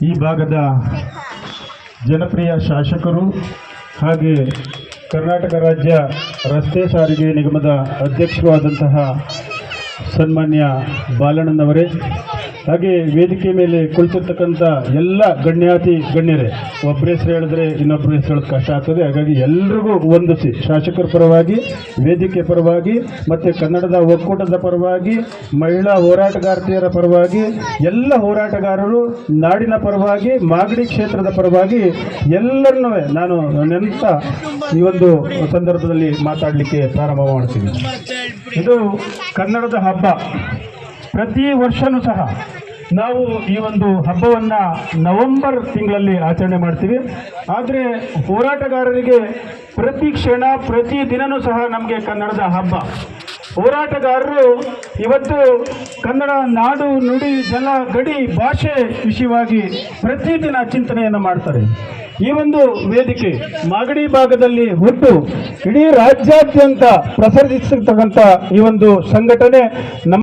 ಈ ಭಾಗದ ಜನಪ್ರಿಯ ಶಾಸಕರು ಹಾಗೆ ಕರ್ನಾಟಕ ರಾಜ್ಯ ರಸ್ತೆ ಸಾರಿಗೆ ನಿಗಮದ ಅಧ್ಯಕ್ಷರು ಆದಂತಹ ಸನ್ಮಾನ್ಯ ಬಾಲಣ್ಣನವರೇ ಹಾಗೆ ವೇದಿಕೆ ಮೇಲೆ ಕುಳಿತಿರ್ತಕ್ಕಂಥ ಎಲ್ಲ ಗಣ್ಯಾತಿ ಗಣ್ಯರೇ ಒಬ್ಬರ ಹೆಸರು ಹೇಳಿದ್ರೆ ಇನ್ನೊಬ್ಬರ ಹೆಸರು ಹೇಳೋದು ಕಷ್ಟ ಆಗ್ತದೆ. ಹಾಗಾಗಿ ಎಲ್ರಿಗೂ ಒಂದಿಸಿ ಶಾಸಕರ ಪರವಾಗಿ, ವೇದಿಕೆ ಪರವಾಗಿ, ಮತ್ತು ಕನ್ನಡದ ಒಕ್ಕೂಟದ ಪರವಾಗಿ, ಮಹಿಳಾ ಹೋರಾಟಗಾರ್ತಿಯರ ಪರವಾಗಿ, ಎಲ್ಲ ಹೋರಾಟಗಾರರು ನಾಡಿನ ಪರವಾಗಿ, ಮಾಗಡಿ ಕ್ಷೇತ್ರದ ಪರವಾಗಿ ಎಲ್ಲರನ್ನೂ ನಾನು ನೆನೆತ ಈ ಒಂದು ಸಂದರ್ಭದಲ್ಲಿ ಮಾತಾಡಲಿಕ್ಕೆ ಪ್ರಾರಂಭ ಮಾಡ್ತೀನಿ. ಇದು ಕನ್ನಡದ ಹಬ್ಬ. ಪ್ರತಿ ವರ್ಷನೂ ಸಹ ನಾವು ಈ ಒಂದು ಹಬ್ಬವನ್ನು ನವೆಂಬರ್ ತಿಂಗಳಲ್ಲಿ ಆಚರಣೆ ಮಾಡ್ತೀವಿ. ಆದರೆ ಹೋರಾಟಗಾರರಿಗೆ ಪ್ರತಿ ಕ್ಷಣ, ಪ್ರತಿ ದಿನನೂ ಸಹ ನಮಗೆ ಕನ್ನಡದ ಹಬ್ಬ. ಹೋರಾಟಗಾರರು ಇವತ್ತು ಕನ್ನಡ ನಾಡು, ನುಡಿ ಜಲ ಗಡಿ, ಭಾಷೆ ವಿಷಯವಾಗಿ ಪ್ರತಿದಿನ ಚಿಂತನೆಯನ್ನು ಮಾಡ್ತಾರೆ. ಈ ಒಂದು ವೇದಿಕೆ ಮಾಗಡಿ ಭಾಗದಲ್ಲಿ ಹುಟ್ಟು ಇಡೀ ರಾಜ್ಯಾದ್ಯಂತ ಪ್ರಸರಿಸಿರ್ತಕ್ಕಂಥ ಈ ಒಂದು ಸಂಘಟನೆ ನಮ್ಮ